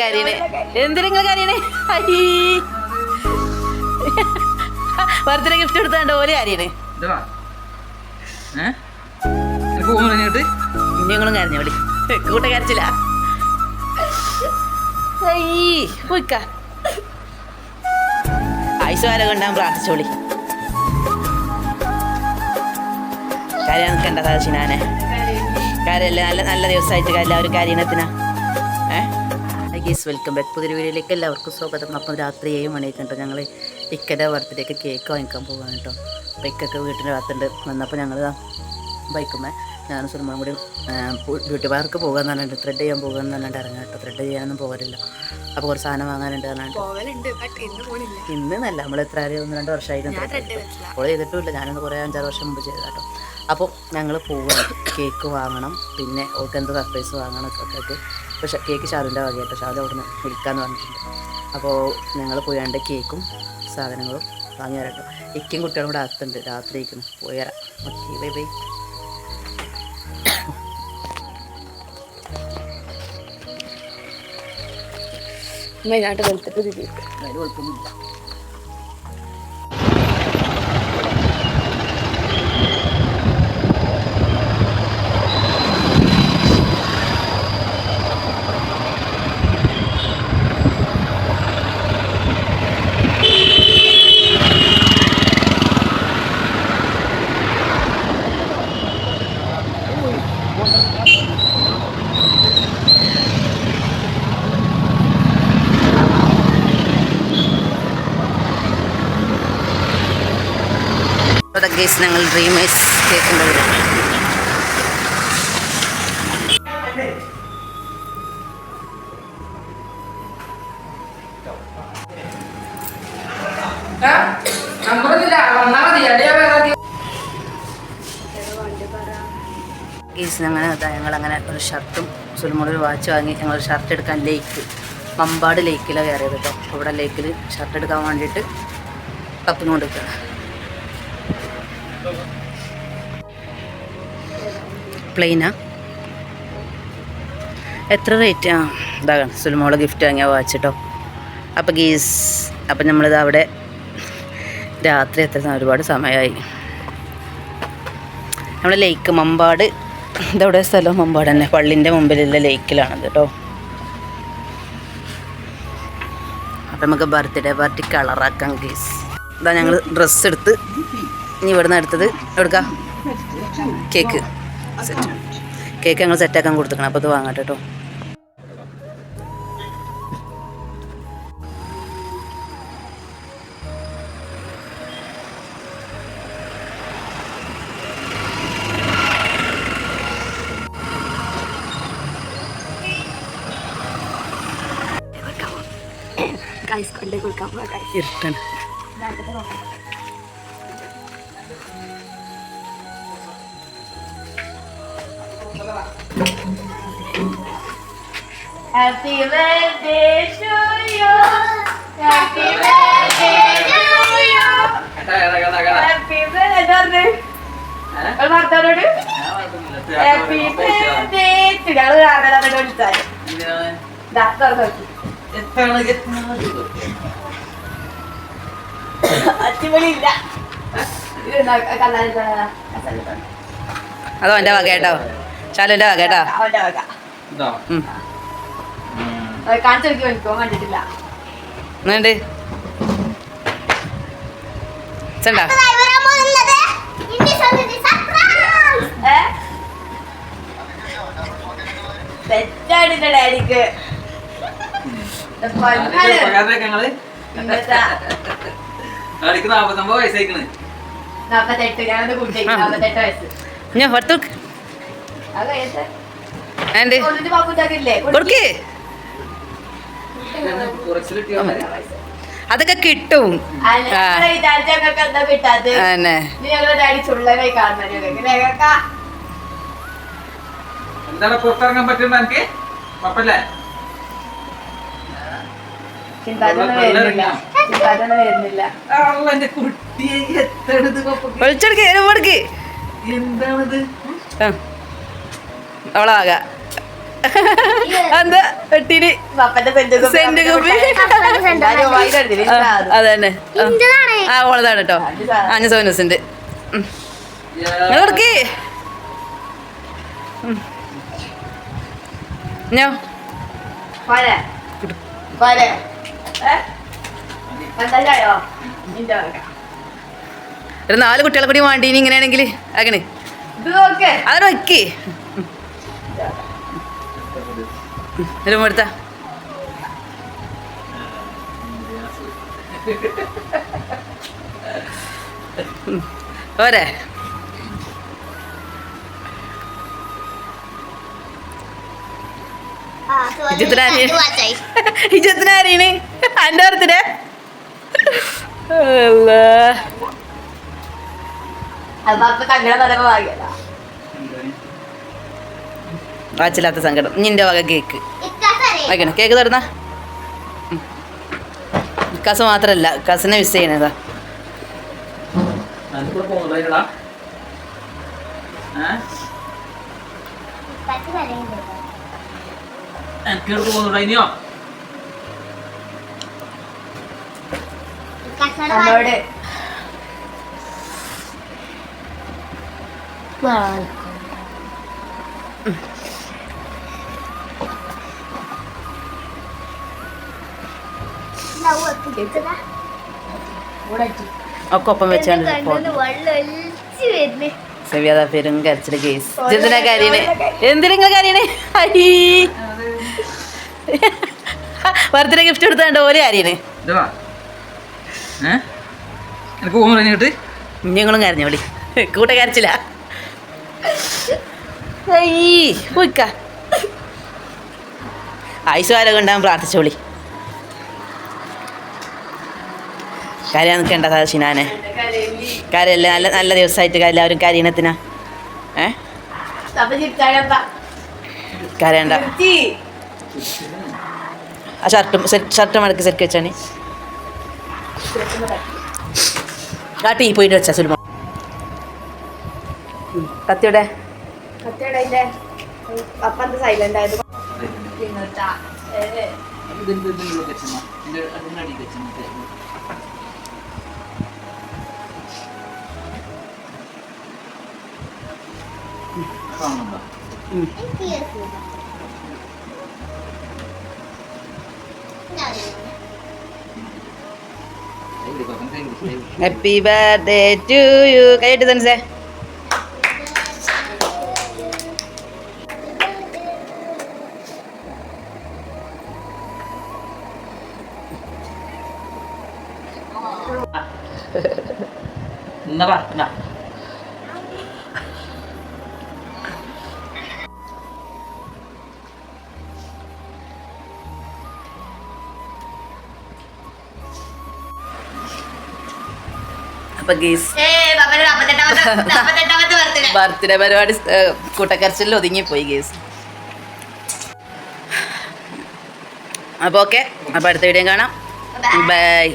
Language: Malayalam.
കാര്യണ്? എന്തിനാ കാര്യണ്? ബർത്ത്ഡേ ഗിഫ്റ്റ് എടുത്താണ്ട് ഓൽ കാര്യണ്. ഞങ്ങളും കരഞ്ഞു വിളി കൂട്ട കരച്ചില്ല ആയുസ്കാലം കൊണ്ടാൻ പ്രാർത്ഥിച്ചോളി കാര്യം നിൽക്കണ്ട സാധിച്ചിനാനെ കാര്യമല്ല നല്ല നല്ല ദിവസമായിട്ട് എല്ലാവരും കാര്യത്തിനാ ഗീസ് വെൽക്കം ബാക്ക് പുതിയ വീഡിയോയിലേക്ക് എല്ലാവർക്കും സ്വാഗതം. അപ്പം രാത്രി ഏഴ് മണിയൊക്കെ ഉണ്ട് ഞങ്ങൾ ഇക്കന്റെ ബർത്ത്ഡേക്ക് കേക്ക് വാങ്ങിക്കാൻ പോകാൻ കേട്ടോ അപ്പോൾ ഇക്കൊക്കെ വീട്ടിന്റെ ഭാഗത്തുണ്ട് വന്നപ്പോൾ ഞങ്ങൾ ബൈക്കുമ്മേ ഞാനും സുലമാനും കൂടി ബ്യൂട്ടി പാർക്ക് പോകാൻ പറഞ്ഞിട്ട് ത്രെഡ് ചെയ്യാൻ പോകാൻ പറഞ്ഞിട്ട് ഇറങ്ങാം കേട്ടോ ത്രെഡ് ചെയ്യാനൊന്നും പോകാറില്ല അപ്പോൾ കുറച്ച് സാധനം വാങ്ങാനുണ്ട് പറഞ്ഞിട്ട്. ഇന്നല്ല നമ്മൾ എത്ര ഒന്ന് രണ്ട് വർഷമായിരുന്നു അപ്പോൾ ചെയ്തിട്ടുമില്ല. ഞാനൊന്ന് കുറേ അഞ്ചാറ് വർഷം മുമ്പ് ചെയ്ത കേട്ടോ അപ്പോൾ ഞങ്ങൾ പോവുകയാണ് കേക്ക് വാങ്ങണം. പിന്നെ ഓൾക്ക് എന്ത് സർപ്രൈസ് വാങ്ങണം ഒക്കെ പക്ഷേ കേക്ക് ഷാറിന്റെ വകയായിട്ട് ഷാർ അവിടെ നിന്ന് വിളിക്കാമെന്ന് പറഞ്ഞിട്ടുണ്ട്. അപ്പോൾ ഞങ്ങൾ പോയാണ്ട് കേക്കും സാധനങ്ങളും വാങ്ങി വരാം കേട്ടോ ഇക്കും കുട്ടികളും കൂടെ അകത്തുണ്ട്. രാത്രി ഇരിക്കുന്നു പോയി വരാം. Okay bye bye. മെയിനായിട്ട് വെളുത്തിട്ട് അതിൽ കുഴപ്പമൊന്നുമില്ല ഗേസ് ഞങ്ങൾ ഡ്രീമേഴ്സ് കേൾക്കുന്നത് ഗേസ് അങ്ങനെ അതാ ഞങ്ങൾ അങ്ങനെ ഒരു ഷർട്ടും സുൽമുളൊരു ഒരു വാച്ച് വാങ്ങി ഞങ്ങൾ ഷർട്ട് എടുക്കാൻ ലേക്ക് മമ്പാട് ലേക്കിലാണ് കയറിയത് കേട്ടോ ഇവിടെ ലേക്കിൽ ഷർട്ട് എടുക്കാൻ വേണ്ടിയിട്ട് കപ്പിന് കൊണ്ടിരിക്കുകയാണ് പ്ലെയിനാ എത്ര റേറ്റ് ആ? ഇതാണ് സുലുമോൾ ഗിഫ്റ്റ് വാങ്ങിയ വാച്ച് കേട്ടോ അപ്പോൾ ഗീസ് അപ്പം നമ്മളിത് അവിടെ രാത്രി എത്ര? ഒരുപാട് സമയമായി നമ്മൾ ലേക്ക് മമ്പാട്. ഇതവിടെ സ്ഥലം മമ്പാട് തന്നെ. പള്ളിന്റെ മുമ്പിലുള്ള ലേക്കിലാണത് കേട്ടോ. അപ്പം നമുക്ക് ബർത്ത്ഡേ പാർട്ടി കളറാക്കാം ഗീസ്. ഇതാ ഞങ്ങൾ ഡ്രസ്സ് എടുത്ത് ഇനി ഇവിടുന്ന് എടുത്തത് എടുക്കാം. കേക്ക് സെറ്റ് കേക്ക് ഞങ്ങൾ സെറ്റാക്കാൻ കൊടുത്തേക്കണം അപ്പോൾ ഇത് വാങ്ങട്ടെ കേട്ടോ ഗൈസ് കൊണ്ടേ കൊടുക്കാൻ പോവാ guys happy birthday to you. Happy birthday to you. Happy birthday. ഭർത്താവിനോട് ഹാപ്പി ബർത്ത്ഡേ ഞങ്ങൾ തുറന്നു നോക്കി. അടിപൊളിയില്ല. അതോ എന്റെ വക കേട്ടോ? എന്റെ വക കേട്ടോ? അവന്റെ വക. ഇതാ ഉം. അത് കാണിച്ചു നോക്കി എനിക്കോ കണ്ടിട്ടില്ല എന്നുണ്ട്? തെറ്റാടിന്റെ ഡാഡിക്ക് ഞാൻ കൊടുത്തു കൊടുക്കേ. അതൊക്കെ കിട്ടും. തന്നെ എന്താണ് പുറത്തിറങ്ങാൻ പറ്റുന്ന എനിക്ക് കുഴപ്പമില്ലേ. വിളിച്ചെടുക്ക് എന്താണിത്? അവളാക. എന്താ? വെട്ടിന് സെന്റ് കുപ്പി എല്ലാരും ആ, അത്. അത് തന്നെ ആ ഓളതാണ് കേട്ടോ അഞ്ച് സോനസിന്റെ? നിന്റെ വക. ഒരു നാല് കുട്ടികളെ കൂടി വേണ്ടി ഇനി ഇങ്ങനെയാണെങ്കിൽ അങ്ങനെ അവിടെ വെക്ക് ഒരു എടുത്ത പോരെ ഇജത്തിനാരീണ് അന്റെ ഓർത്തിനെ അല്ല അപ്പൊ തങ്ങളെ തലപ്പ വാങ്ങിയതാ. വാച്ചില്ലാത്ത സങ്കടം. നിന്റെ വക കേക്ക്. വയ്ക്കണം? കേക്ക് തുറന്ന കസ മാത്രല്ല കസിനെ മിസ് ചെയ്യണതാ. എന്നോട് ഒക്കെ ഒപ്പം പെരും കരച്ചിൽ കേസ്. എന്തിനാ കാര്യണ്? എന്തിനാ കാര്യണ്? അയ്യേ ബർത്ത്ഡേ ഗിഫ്റ്റ് കൊടുത്താണ്ട് ഓരോ കാര്യണ്. എനിക്ക് പോകുന്നുണ്ടോ ഇങ്ങോട്ട്? ഞങ്ങളും കരഞ്ഞു വിളി. കൂട്ട കരച്ചില്ല അയ്യേ പോയിക്ക. ആയുസ്കാരം കൊണ്ടാൻ പ്രാർത്ഥിച്ചു വിളി. കരയാൻ നിൽക്കേണ്ട ഷിനാനെ. കരയല്ലേ? നല്ല നല്ല ദിവസമായിട്ട് എല്ലാവരും കരീണത്തിനാ ഏ? കരയണ്ട. ആ ഷർട്ടും ഷർട്ട് മടക്ക് സെറ്റ് വെച്ചാണ്. ആ ടീ പോയിട്ട് വെച്ചാ സുലഭം. കത്തിയുടെ? Silent happy birthday to you കൈയിട്ട് തൻസേ. എന്നാ അപ്പൊ ഗീസ്. ബർത്ത്ഡേ. പരിപാടി കൂട്ടക്കരച്ചിൽ ഒതുങ്ങിപ്പോയി ഗീസ്. അപ്പോൾ ഓക്കെ അപ്പോൾ അടുത്ത വീഡിയോ കാണാം. ബൈ